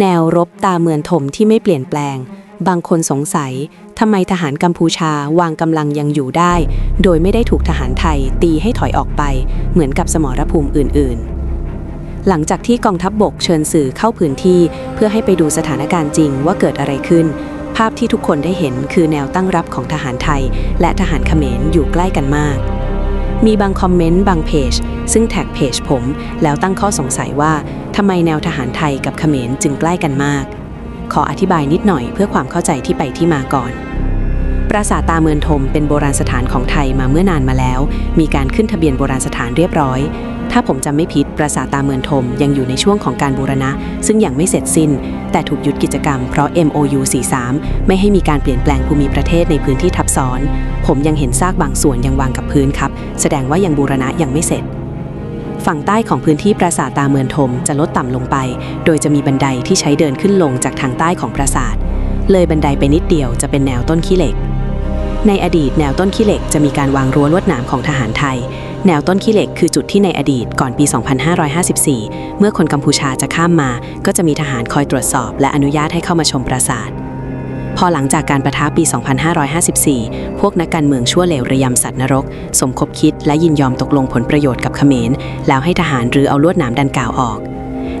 แนวรบตาเมือนถมที่ไม่เปลี่ยนแปลง บางคนสงสัยทำไมทหารกัมพูชาวางกำลังยังอยู่ได้ โดยไม่ได้ถูกทหารไทยตีให้ถอยออกไป เหมือนกับสมรภูมิอื่น ๆ หลังจากที่กองทัพบบกเชิญสื่อเข้าพื้นที่ เพื่อให้ไปดูสถานการณ์จริงว่าเกิดอะไรขึ้น ภาพที่ทุกคนได้เห็นคือแนวตั้งรับของทหารไทย และทหารเขมรอยู่ใกล้กันมาก มีบางคอมเมนต์บางเพจ ซึ่งแท็กเพจผม แล้วตั้งข้อสงสัยว่าทำไมแนวทหารไทยกับเขมรจึงใกล้กันมาก ขออธิบายนิดหน่อยเพื่อความเข้าใจที่ไปที่มาก่อน ปราสาทตาเมือนทมเป็นโบราณสถานของไทยมาเมื่อนานมาแล้ว มีการขึ้นทะเบียนโบราณสถานเรียบร้อย ถ้าผมจำไม่ผิดปราสาทตาเมือนทมยังอยู่ในช่วงของการบูรณะ ซึ่งยังไม่เสร็จสิ้น แต่ถูกหยุดกิจกรรมเพราะ MOU 43 ไม่ให้มีการเปลี่ยนแปลงภูมิประเทศในพื้นที่ทับซ้อน ผมยังเห็นซากบางส่วนยังวางกับพื้นครับ แสดงว่ายังบูรณะยังไม่เสร็จฝั่งใต้ของพื้นที่ปราสาทตาเมือนทมจะลดต่ำลงไป โดยจะมีบันไดที่ใช้เดินขึ้นลงจากทางใต้ของปราสาท เลยบันไดไปนิดเดียวจะเป็นแนวต้นขี้เหล็ก ในอดีตแนวต้นขี้เหล็กจะมีการวางรั้วลวดหนามของทหารไทย แนวต้นขี้เหล็กคือจุดที่ในอดีตก่อนปี 2554 เมื่อคนกัมพูชาจะข้ามมา ก็จะมีทหารคอยตรวจสอบ และอนุญาตให้เข้ามาชมปราสาทพอหลังจากการประทะปี 2554 พวกนักการเมืองชั่วเหลวระยำสัตว์นรก สมคบคิดและยินยอมตกลงผลประโยชน์กับเขมร แล้วให้ทหารรื้อเอาลวดหนามดันกล่าวออก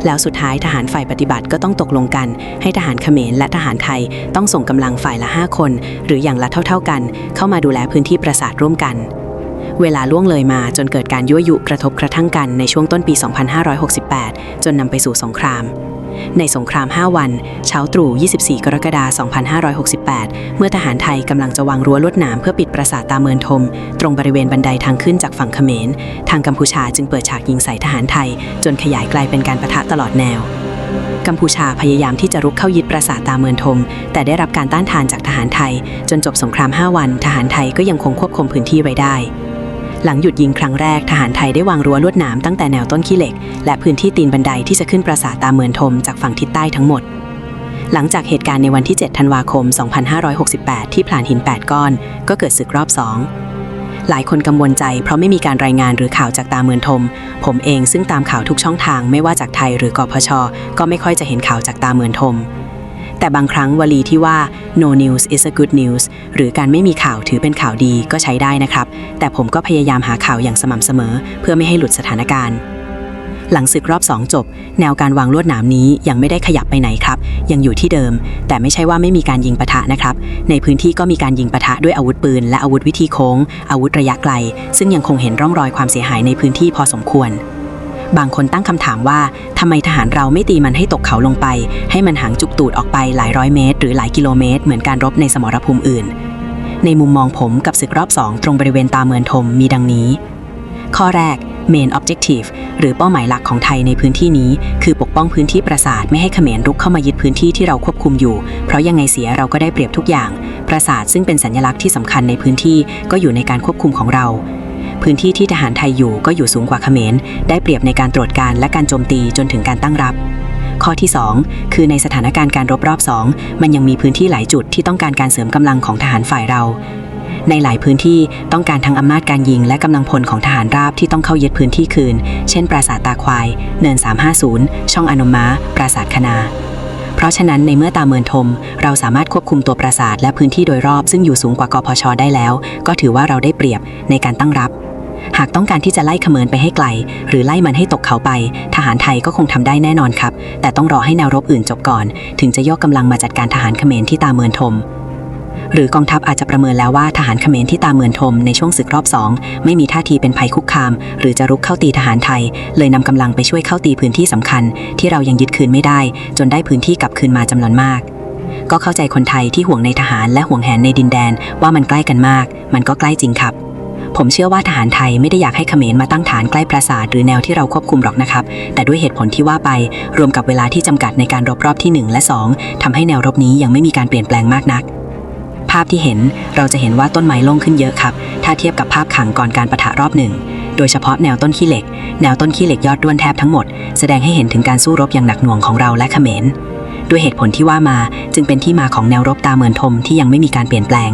แล้วสุดท้ายทหารฝ่ายปฏิบัติก็ต้องตกลงกัน ให้ทหารเขมรและทหารไทยต้องส่งกำลังฝ่ายละ 5 คน หรืออย่างละเท่า ๆกัน เข้ามาดูแลพื้นที่ปราสาทร่วมกัน เวลาล่วงเลยมาจนเกิดการยั่วยุกระทบกระทั่งกันในช่วงต้นปี 2568 จนนำไปสู่สงคราม ในสงคราม 5 วัน เช้าตรู่ 24 กรกฎาคม 2568 เมื่อทหารไทยกำลังจะวางรั้วลวดหนามเพื่อปิดปราสาทตาเมินทม ตรงบริเวณบันไดทางขึ้นจากฝั่งเขมร ทางกัมพูชาจึงเปิดฉากยิงใส่ทหารไทย จนขยายไกลเป็นการประทะตลอดแนวกัมพูชาพยายามที่จะรุกเข้ายึดปราสาทตาเมินทม แต่ได้รับการต้านทานจากทหารไทย จนจบสงคราม 5 วัน ทหารไทยก็ยังคงควบคุมพื้นที่ไว้ได้ หลังหยุดยิงครั้งแรกทหารไทยได้วางรั้วลวดหนามตั้งแต่แนวต้นขี้เหล็ก และพื้นที่ตีนบันไดที่จะขึ้นปราสาทตาเมือนทมจากฝั่งทิศใต้ทั้งหมด หลังจากเหตุการณ์ในวันที่ 7 ธันวาคม 2568 ที่ผลานหิน 8 ก้อน ก็เกิดศึกรอบ2หลายคนกังวลใจเพราะไม่มีการรายงานหรือข่าวจากตาเมือนทม ผมเองซึ่งตามข่าวทุกช่องทางไม่ว่าจากไทยหรือกพช ก็ไม่ค่อยจะเห็นข่าวจากตาเมือนทม แต่บางครั้งวลีที่ว่า no news is a good news หรือการไม่มีข่าวถือเป็นข่าวดีก็ใช้ได้นะครับ แต่ผมก็พยายามหาข่าวอย่างสม่ำเสมอ เพื่อไม่ให้หลุดสถานการณ์หลังศึกรอบ 2 จบ แนวการวางลวดหนามนี้ยังไม่ได้ขยับไปไหนครับ ยังอยู่ที่เดิม แต่ไม่ใช่ว่าไม่มีการยิงปะทะนะครับ ในพื้นที่ก็มีการยิงปะทะด้วยอาวุธปืน และอาวุธวิธีโค้ง อาวุธระยะไกล ซึ่งยังคงเห็นร่องรอยความเสียหายในพื้นที่พอสมควร บางคนตั้งคำถามว่าทำไมทหารเราไม่ตีมันให้ตกเขาลงไป ให้มันหางจุกตูดออกไปหลายร้อยเมตร หรือหลายกิโลเมตร เหมือนการรบในสมรภูมิอื่น ในมุมมองผมกับศึกรอบ2ตรงบริเวณตาเมือนทมมีดังนี้ ข้อแรก Main Objective หรือเป้าหมายหลักของไทยในพื้นที่นี้ คือปกป้องพื้นที่ปราสาทไม่ให้เขมรรุกเข้ามายึดพื้นที่ที่เราควบคุมอยู่ เพราะยังไงเสียเราก็ได้เปรียบทุกอย่าง ปราสาทซึ่งเป็นสัญลักษณ์ที่สำคัญในพื้นที่ก็อยู่ในการควบคุมของเรา พื้นที่ที่ทหารไทยอยู่ก็อยู่สูงกว่าเขมร ได้เปรียบในการตรวจการและการโจมตีจนถึงการตั้งรับ ข้อที่ 2 คือในสถานการณ์การรบรอบ2มันยังมีพื้นที่หลายจุดที่ต้องการการเสริมกำลังของทหารฝ่ายเรา ในหลายพื้นที่ต้องการทั้งอำนาจการยิงและกำลังพลของทหารราบที่ต้องเข้ายึดพื้นที่คืน เช่น ปราสาทตาควาย เนิน 350 ช่องอนมมาปราสาทคณาเพราะฉะนั้นในเมื่อตาเมินทม เราสามารถควบคุมตัวปราสาทและพื้นที่โดยรอบซึ่งอยู่สูงกว่ากพชได้แล้ว ก็ถือว่าเราได้เปรียบในการตั้งรับ หากต้องการที่จะไล่เขมรไปให้ไกล หรือไล่มันให้ตกเขาไป ทหารไทยก็คงทำได้แน่นอนครับ แต่ต้องรอให้แนวรบอื่นจบก่อน ถึงจะยกกำลังมาจัดการทหารเขมรที่ตาเมือนทมหรือกองทัพอาจจะประเมินแล้วว่าทหารเขมรที่ตาเมือนทมในช่วงศึกรอบสองไม่มีท่าทีเป็นภัยคุกคาม หรือจะรุกเข้าตีทหารไทย เลยนำกำลังไปช่วยเข้าตีพื้นที่สำคัญ ที่เรายังยึดคืนไม่ได้ จนได้พื้นที่กลับคืนมาจำนวนมาก ก็เข้าใจคนไทยที่ห่วงในทหารและห่วงแหนในดินแดนว่ามันใกล้กันมาก มันก็ใกล้จริงครับ ผมเชื่อว่าทหารไทยไม่ได้อยากให้เขมรมาตั้งฐานใกล้ปราสาทหรือแนวที่เราควบคุมหรอกนะครับ แต่ด้วยเหตุผลที่ว่าไปรวมกับเวลาที่จำกัดในการรบรอบที่ 1 และ 2ทำให้แนวรบนี้ยังไม่มีการเปลี่ยนแปลงมากนัก ภาพที่เห็นเราจะเห็นว่าต้นไม้ล่งขึ้นเยอะครับ ถ้าเทียบกับภาพขังก่อนการประทะรอบหนึ่งโดยเฉพาะแนวต้นขี้เหล็ก แนวต้นขี้เหล็กยอดด้วนแทบทั้งหมด แสดงให้เห็นถึงการสู้รบอย่างหนักหน่วงของเราและเขมรด้วยเหตุผลที่ว่ามาจึงเป็นที่มาของแนวรบตาเหมือนทมที่ยังไม่มีการเปลี่ยนแปลง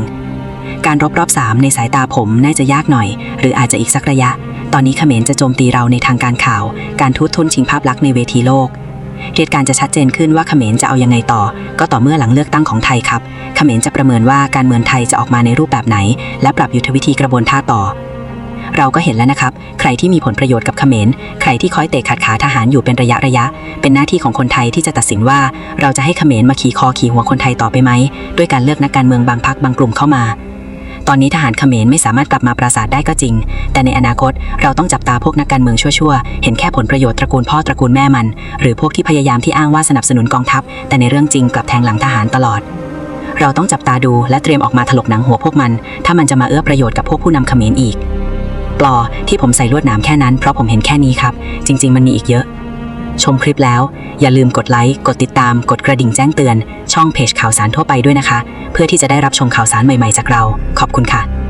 การรบรอบ3ในสายตาผมน่าจะยากหน่อย หรืออาจจะอีกสักระยะ ตอนนี้เขมรจะโจมตีเราในทางการข่าว การทุตทุนชิงภาพลักษณ์ในเวทีโลกเหตุการณ์จะชัดเจนขึ้นว่าเขมรจะเอายังไงต่อ ก็ต่อเมื่อหลังเลือกตั้งของไทยครับเขมรจะประเมินว่าการเมืองไทยจะออกมาในรูปแบบไหน และปรับยุทธวิธีกระบวนท่าต่อ เราก็เห็นแล้วนะครับ ใครที่มีผลประโยชน์กับเขมรใครที่คอยเตะขัดขาทหารอยู่เป็นระยะระยะ เป็นหน้าที่ของคนไทยที่จะตัดสินว่า เราจะให้เขมรมาขี่คอขี่หัวคนไทยต่อไปไหมด้วยการเลือกนักการเมืองบางพักบางกลุ่มเข้ามา ตอนนี้ทหารเขมรไม่สามารถกลับมาปราศาสได้ก็จริง แต่ในอนาคตเราต้องจับตาพวกนักการเมืองชั่วๆ เห็นแค่ผลประโยชน์ตระกูลพ่อตระกูลแม่มัน หรือพวกที่พยายามที่อ้างว่าสนับสนุนกองทัพ แต่ในเรื่องจริงกลับแทงหลังทหารตลอด เราต้องจับตาดูและเตรียมออกมาถลกหนังหัวพวกมัน ถ้ามันจะมาเอื้อประโยชน์กับพวกผู้นำเขมรอีก ปลอที่ผมใส่ลวดหนามแค่นั้นเพราะผมเห็นแค่นี้ครับ จริง ๆ มันมีอีกเยอะ ชมคลิปแล้ว อย่าลืมกดไลค์ กดติดตาม กดกระดิ่งแจ้งเตือน ช่องเพจข่าวสารทั่วไปด้วยนะคะ เพื่อที่จะได้รับชมข่าวสารใหม่ๆจากเรา ขอบคุณค่ะ